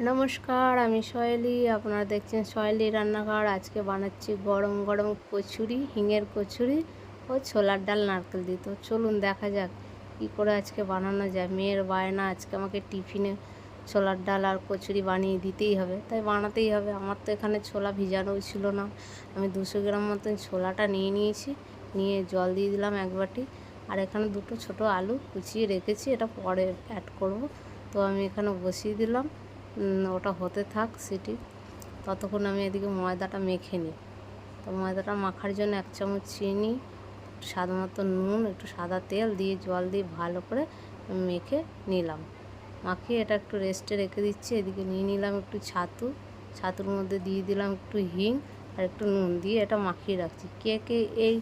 নমস্কার, আমি সয়েলি আপনারা দেখছেন সয়েলি রান্নাঘর। আজকে বানাচ্ছি গরম গরম কচুরি, হিঙের কচুরি ও ছোলার ডাল নারকেল দিত চলুন দেখা যাক কী করে আজকে বানানো যায়। মেয়ের বায়না, আজকে আমাকে টিফিনে ছোলার ডাল আর কচুরি বানিয়ে দিতেই হবে। তাই বানাতেই হবে। আমার তো এখানে ছোলা ভিজানোও ছিল না। আমি দুশো গ্রাম মতন ছোলাটা নিয়ে নিয়েছি। নিয়ে জল দিয়ে দিলাম এক বাটি। আর এখানে দুটো ছোট আলু কুচিয়ে রেখেছি। এটা পরে অ্যাড করব। তো আমি এখানে বসিয়ে দিলাম। ওটা হতে থাক সিটি। ততক্ষণ আমি এদিকে ময়দাটা মেখে নিই। তো ময়দাটা মাখার জন্য এক চামচ চিনি মতো নুন, একটু সাদা তেল দিয়ে জল দিয়ে ভালো করে মেখে নিলাম। মাখিয়ে এটা একটু রেস্টে রেখে দিচ্ছি। এদিকে নিয়ে নিলাম একটু ছাতু। ছাতুর মধ্যে দিয়ে দিলাম একটু হিং আর একটু নুন দিয়ে এটা মাখিয়ে রাখছি। কে কে এই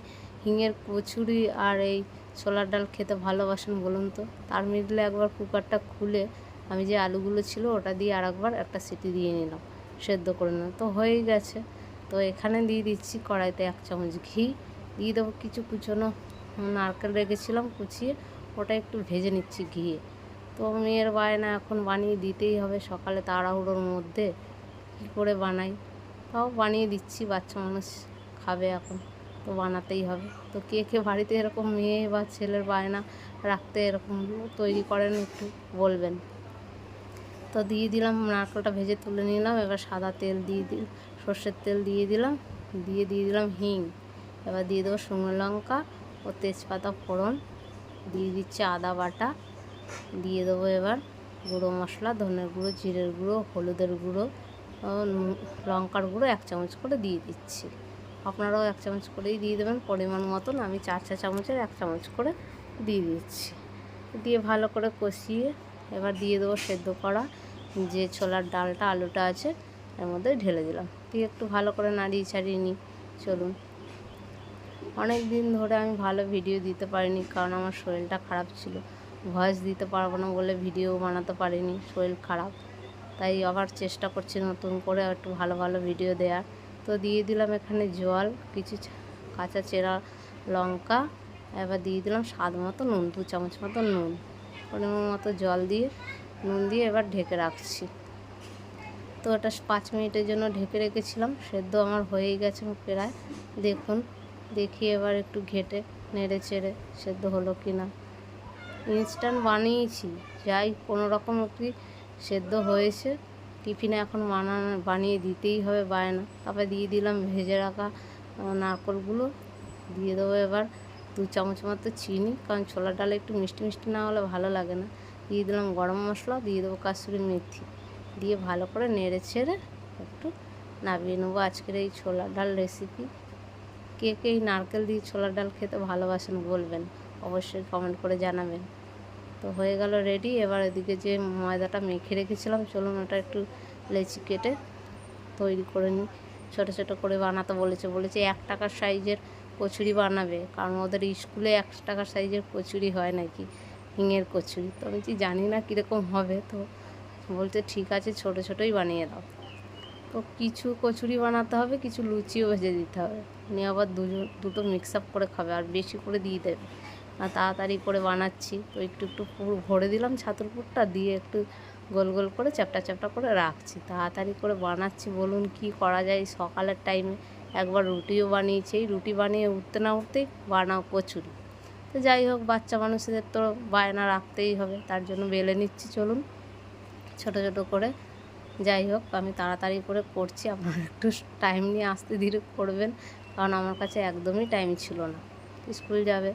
হিঙের কচুরি আর এই ছোলার ডাল খেতে ভালোবাসেন বলুন তো? তার মিডলে একবার কুকারটা খুলে আমি যে আলুগুলো ছিল ওটা দিয়ে আরেকবার একটা সিটি দিয়ে নিলাম। সেদ্ধ করে নিলাম। তো হয়েই গেছে। তো এখানে দিয়ে দিচ্ছি কড়াইতে এক চামচ ঘি। দিয়ে দেবো কিছু কুচনো নারকেল রেখেছিলাম, কুচিয়ে ওটা একটু ভেজে নিচ্ছি ঘিয়ে। তো মেয়ের বায়না এখন বানিয়ে দিতেই হবে সকালে তাড়াহুড়োর মধ্যে। কী করে বানাই? তাও বানিয়ে দিচ্ছি, বাচ্চা মানুষ খাবে এখন। তো বানাতেই হবে। তো কে কে বাড়িতে এরকম মেয়ে বা ছেলের বায়না রাখতে এরকম তৈরি করেন একটু বলবেন। তো দিয়ে দিলাম, নারকেলটা ভেজে তুলে নিলাম, এবার সাদা তেল দিয়ে দিল, সর্ষের তেল দিয়ে দিলাম, দিয়ে দিয়ে দিলাম হিং, এবার দিয়ে দেবো শুকনো লঙ্কা ও তেজপাতা ফোড়ন, দিয়ে দিচ্ছি আদা বাটা, দিয়ে দেবো এবার গুঁড়ো মশলা, ধনের গুঁড়ো, জিরের গুঁড়ো, হলুদের গুঁড়ো লঙ্কার গুঁড়ো এক চামচ করে দিয়ে দিচ্ছি। আপনারাও এক চামচ করেই দিয়ে দেবেন, পরিমাণ মতন আমি চার চা চামচের এক চামচ করে দিয়ে দিচ্ছি। দিয়ে ভালো করে কষিয়ে এবার দিয়ে দেবো সেদ্ধ করা যে ছোলার ডালটা, আলুটা আছে, এর মধ্যে ঢেলে দিলাম। দিয়ে একটু ভালো করে নাড়িয়ে ছাড়িয়ে নিই। চলুন। অনেক দিন ধরে আমি ভালো ভিডিও দিতে পারিনি, কারণ আমার শরীরটা খারাপ ছিল। ভয়েস দিতে পারব না বলে ভিডিও বানাতে পারিনি, শরীর খারাপ। তাই আবার চেষ্টা করছি নতুন করে একটু ভালো ভালো ভিডিও দেওয়ার তো দিয়ে দিলাম এখানে জল, কিছু কাঁচা চেরা লঙ্কা, এবার দিয়ে দিলাম স্বাদ মতো নুন, দু চামচ মতো নুন। পরিমাণ মতো জল দিয়ে, নুন দিয়ে এবার ঢেকে রাখছি। তো এটা পাঁচ মিনিটের জন্য ঢেকে রেখেছিলাম, সেদ্ধ আমার হয়েই গেছে প্রায়। দেখুন, দেখি এবার একটু ঘেটে, নেড়ে চেড়ে সেদ্ধ হলো কি না ইনস্ট্যান্ট বানিয়েছি, যাই কোনো রকম কি সেদ্ধ হয়েছে। টিফিনে এখন বানানো বানিয়ে দিতেই হবে বায়না। তারপরে দিয়ে দিলাম ভেজে রাখা নারকলগুলো। দিয়ে দেবো এবার দু চামচ মতো চিনি, কারণ ছোলার ডালে একটু মিষ্টি মিষ্টি না হলে ভালো লাগে না। দিয়ে দিলাম গরম মশলা, দিয়ে দেবো কাসুরি মেথি। দিয়ে ভালো করে নেড়ে ছেড়ে একটু নামিয়ে নেব আজকের এই ছোলার ডাল রেসিপি কে কে এই নারকেল দিয়ে ছোলার ডাল খেতে ভালোবাসেন বলবেন, অবশ্যই কমেন্ট করে জানাবেন। তো হয়ে গেল রেডি এবার এদিকে যে ময়দাটা মেখে রেখেছিলাম, চলুন ওটা একটু লেচি কেটে তৈরি করে নিই। ছোটো ছোটো করে বানাতে বলেছে বলেছে এক টাকার সাইজের কচুরি বানাবে, কারণ ওদের স্কুলে একশো টাকার সাইজের কচুরি হয় নাকি, হিঙের কচুরি। তো আমি কি জানি না কীরকম হবে তো। বলতে ঠিক আছে, ছোটো ছোটোই বানিয়ে দাও। তো কিছু কচুরি বানাতে হবে, কিছু লুচিও ভেজে দিতে হবে। নিয়ে আবার দুজন দুটো মিক্স আপ করে খাবে, আর বেশি করে দিয়ে দেবে। আর তাড়াতাড়ি করে বানাচ্ছি। তো একটু একটু পুর ভরে দিলাম ছাতুর পুরটা, দিয়ে একটু গোল গোল করে চ্যাপটা চ্যাপটা করে রাখছি। তাড়াতাড়ি করে বানাচ্ছি, বলুন কি করা যায় সকালের টাইমে একবার রুটিও বানিয়েছি। এই রুটি বানিয়ে উঠতে না উঠতেই বানাও কচুরি। তো যাই হোক, বাচ্চা মানুষদের তো বায়না রাখতেই হবে, তার জন্য বেলে নিচ্ছি, চলুন। ছোট ছোট করে। যাই হোক, আমি তাড়াতাড়ি করে করছি। আপনারা একটু টাইম নিয়ে আসতে ধীরে করবেন, কারণ আমার কাছে একদমই টাইম ছিল না। স্কুল যাবে,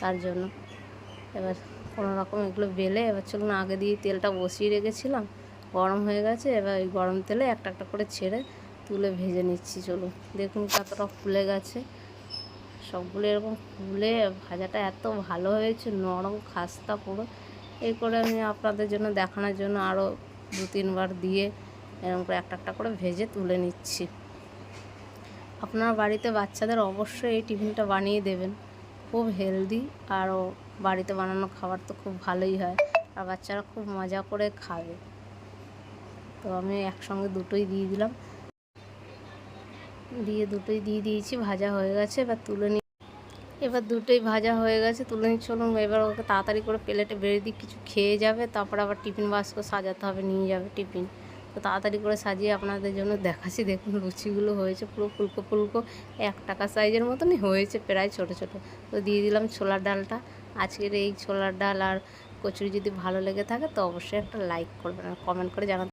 তার জন্য। এবার কোনো রকম এগুলো বেলে, এবার চলুন আগে দিয়ে তেলটা বসিয়ে রেখেছিলাম, গরম হয়ে গেছে। এবার ওই গরম তেলে একটা একটা করে ছেড়ে তুলে ভেজে নিচ্ছি চলুন দেখুন কতটা ফুলে গেছে। সবগুলো এরকম ফুলে, ভাজাটা এত ভালো হয়েছে, নরম খাস্তা পুরো। এই করে আমি আপনাদের জন্য, দেখানোর জন্য আরও দু, তিনবার দিয়ে এরকম করে একটা একটা করে ভেজে তুলে নিচ্ছি। আপনার বাড়িতে বাচ্চাদের অবশ্যই এই টিফিনটা বানিয়ে দেবেন। খুব হেলদি আরও বাড়িতে বানানো খাবার তো খুব ভালোই হয়। আর বাচ্চারা খুব মজা করে খাবে। তো আমি একসঙ্গে দুটোই দিয়ে দিলাম। দিয়ে দুটোই দিয়ে দিয়েছি, ভাজা হয়ে গেছে, এবার তুলে নিই এবার দুটোই ভাজা হয়ে গেছে, তুলে নিয়ে চলুন এবার ওকে তাড়াতাড়ি করে প্লেটে বেড়ে দিই, কিছু খেয়ে যাবে, তারপর আবার টিফিন বাস্ক সাজাতে হবে, নিয়ে যাবে টিফিন। তো তাড়াতাড়ি করে সাজিয়ে আপনাদের জন্য দেখাচ্ছি, দেখুন লুচিগুলো হয়েছে পুরো ফুলকো ফুলকো, এক টাকা সাইজের মতনই হয়েছে, প্রায় ছোট ছোট। তো দিয়ে দিলাম ছোলার ডালটা, আজকের এই ছোলার ডাল আর কচুরি যদি ভালো লেগে থাকে তো অবশ্যই একটা লাইক করবেন আর কমেন্ট করে জানাতে